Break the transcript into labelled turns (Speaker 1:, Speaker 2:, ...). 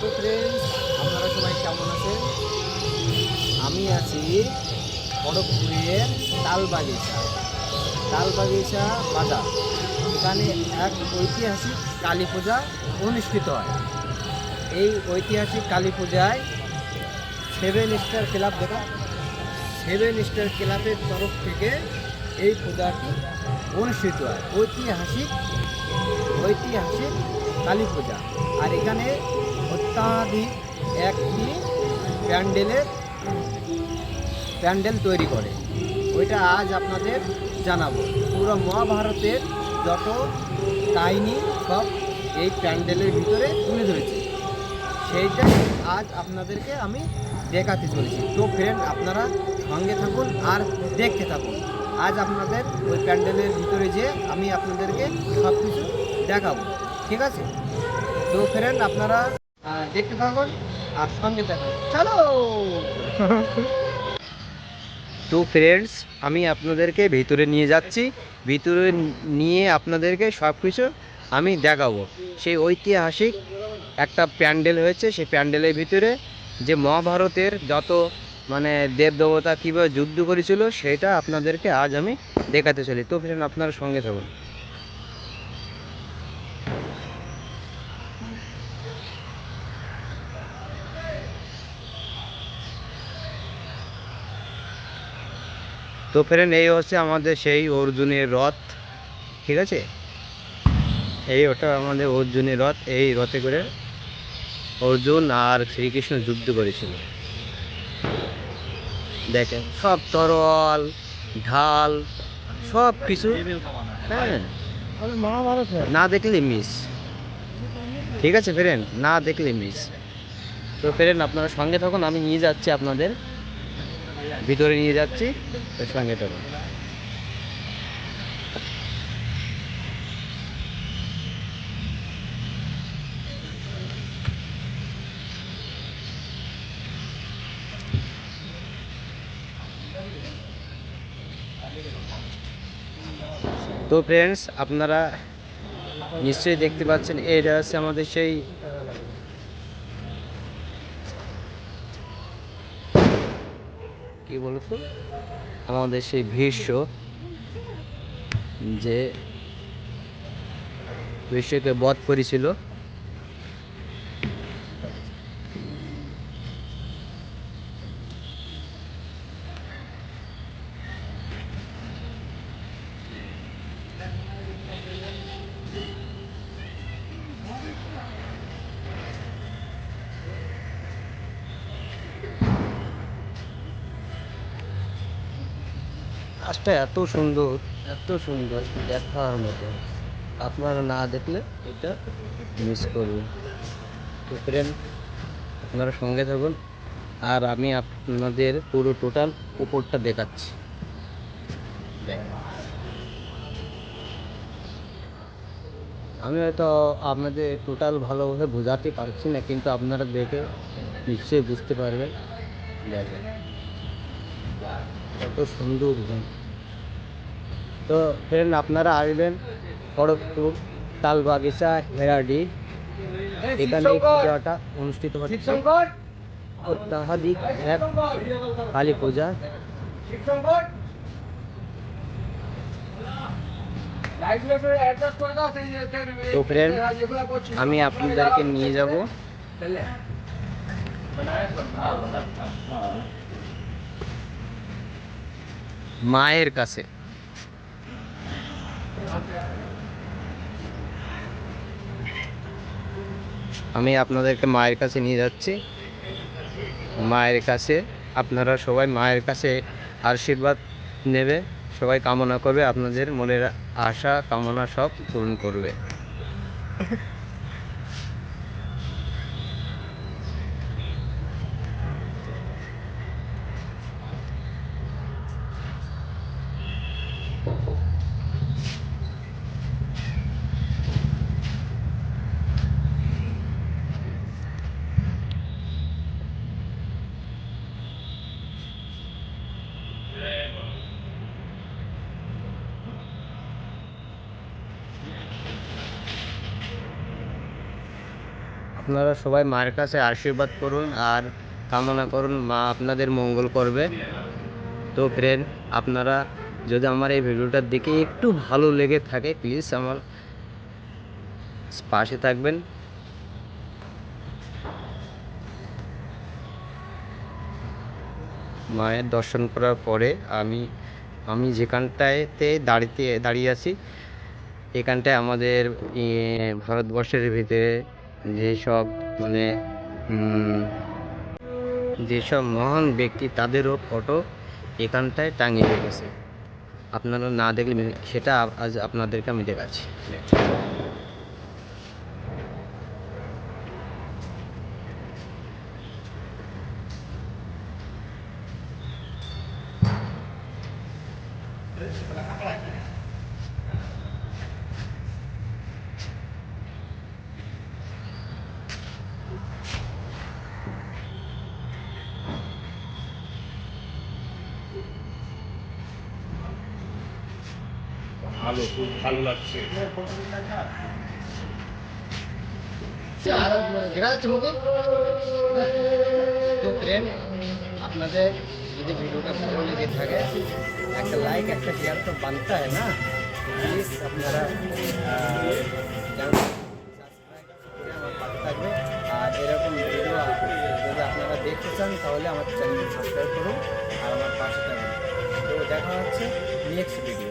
Speaker 1: তো ফ্রেন্ডস আপনারা সবাই কেমন আছেন? আমি আছি খড়গপুরের তাল বাগিচা তাল বাজার। এখানে এক ঐতিহাসিক কালী পূজা অনুষ্ঠিত হয়। এই ঐতিহাসিক কালী পূজায় সেভেন স্টার ক্লাব দেখা সেভেন স্টার ক্লাবের তরফ থেকে এই পূজাটি অনুষ্ঠিত হয়। ঐতিহাসিক ঐতিহাসিক কালী পূজা। আর এখানে অত্যাধিক একটি প্যান্ডেলের প্যান্ডেল তৈরি করে। ওইটা আজ আপনাদের জানাব। পুরো মহাভারতের যত কাহিনী সব এই প্যান্ডেলের ভিতরে তুলে ধরেছে। সেইটা আজ আপনাদেরকে আমি দেখাতে চলেছি। তো ফ্রেন্ড আপনারা সঙ্গে থাকুন আর দেখতে থাকুন। আজ আপনাদের ওই প্যান্ডেলের ভিতরে যে আমি আপনাদেরকে সব কিছু দেখাবো। ঠিক আছে? তো ফ্রেন্ড আপনারা দেখতে থাকুন আর সঙ্গে থাকুন চলো! তো ফ্রেন্ডস আমি আপনাদেরকে ভিতরে নিয়ে যাচ্ছি। ভিতরে নিয়ে আপনাদেরকে সব কিছু আমি দেখাবো। সেই ঐতিহাসিক একটা প্যান্ডেল হয়েছে, সেই প্যান্ডেলের ভিতরে যে মহাভারতের যত মানে দেব দেবতা কীভাবে যুদ্ধ করেছিল, সেটা আপনাদেরকে আজ আমি দেখাতে চলি। তো ফ্রেন্ড আপনার সঙ্গে থাকুন। তো ফ্রেন্ড, এই হচ্ছে আমাদের সেই অর্জুনের রথ, ঠিক আছে? এই ওটা আমাদের অর্জুনের রথ, এই রথে করে অর্জুন আর শ্রীকৃষ্ণ যুদ্ধ করেছিল। দেখেন, সব তরল ঢাল, সব কিছু। হ্যাঁ। না দেখলে মিস ঠিক আছে ফেরেন না দেখলে মিস তো ফেরেন আপনারা সঙ্গে থাকুন, আমি নিয়ে যাচ্ছি আপনাদের ভিতরে নিয়ে যাচ্ছি সঙ্গে তো ফ্রেন্ডস আপনারা নিশ্চয়ই দেখতে পাচ্ছেন এটা হচ্ছে আমাদের সেই কি বলতো? আমাদের সেই ভীষ্ম যে ভীষ্মকে বধ করেছিল। কাজটা এত সুন্দর এত সুন্দর দেখার মতো। আপনারা না দেখলে এটা মিস করবেন। তো ফ্রেন্ড আপনারা সঙ্গে থাকুন। আর আমি আপনাদের পুরো টোটাল উপরটা দেখাচ্ছি। আমি হয়তো আপনাদের টোটাল ভালোভাবে বোঝাতে পারছি না, কিন্তু আপনারা দেখে নিশ্চয়ই বুঝতে পারবেন। দেখেন কত সুন্দর তো ফ্রেন্ড আপনারা আসবেন খড়গপুর তাল বাগিচা হেরাডি। এখানে পূজাটা অনুষ্ঠিত হচ্ছে। অত্যাধিক এক কালী পূজা। তো ফ্রেন্ড আমি আপনাদেরকে নিয়ে যাব। মায়ের কাছে। আমি আপনাদেরকে মায়ের কাছে নিয়ে যাচ্ছি। মায়ের কাছে, আপনারা সবাই মায়ের কাছে আশীর্বাদ নেবে, সবাই কামনা করবে, আপনাদের মনের আশা, কামনা সব পূরণ করবে। আপনারা সবাই মায়ের কাছে আশীর্বাদ করুন আর কামনা করুন মা আপনাদের মঙ্গল করবে। তো ফ্রেন্ড আপনারা যদি আমার এই ভিডিওটার দিকে একটু ভালো লেগে থাকে প্লিজ আমার পাশে থাকবেন। মায়ের দর্শন করার পরে আমি আমি যেখানটাতে দাঁড়িয়ে দাঁড়িয়ে আছি, এখানটায় আমাদের ভারতবর্ষের ভিতরে যেসব মানে যেসব মহান ব্যক্তি তাদেরও ফটো এখানটায় টাঙিয়ে রেখেছে। আপনারা না দেখলে সেটা আজ আপনাদেরকে আমি দেখাচ্ছি।
Speaker 2: ভালো, খুব ভালো লাগছে।
Speaker 1: দেখা তো ফ্রেন্ড আপনাদের যদি ভিডিওটা ভালো লেগে থাকে, একটা লাইক একটা শেয়ার তো বানতে হয় না? প্লিজ আপনারা থাকবে। আর এরকম ভিডিও যদি আপনারা দেখতে চান, তাহলে আমার চ্যানেলটি সাবস্ক্রাইব করুন আর আমার পাশে থাকবেন তো দেখা হচ্ছে নেক্সট ভিডিও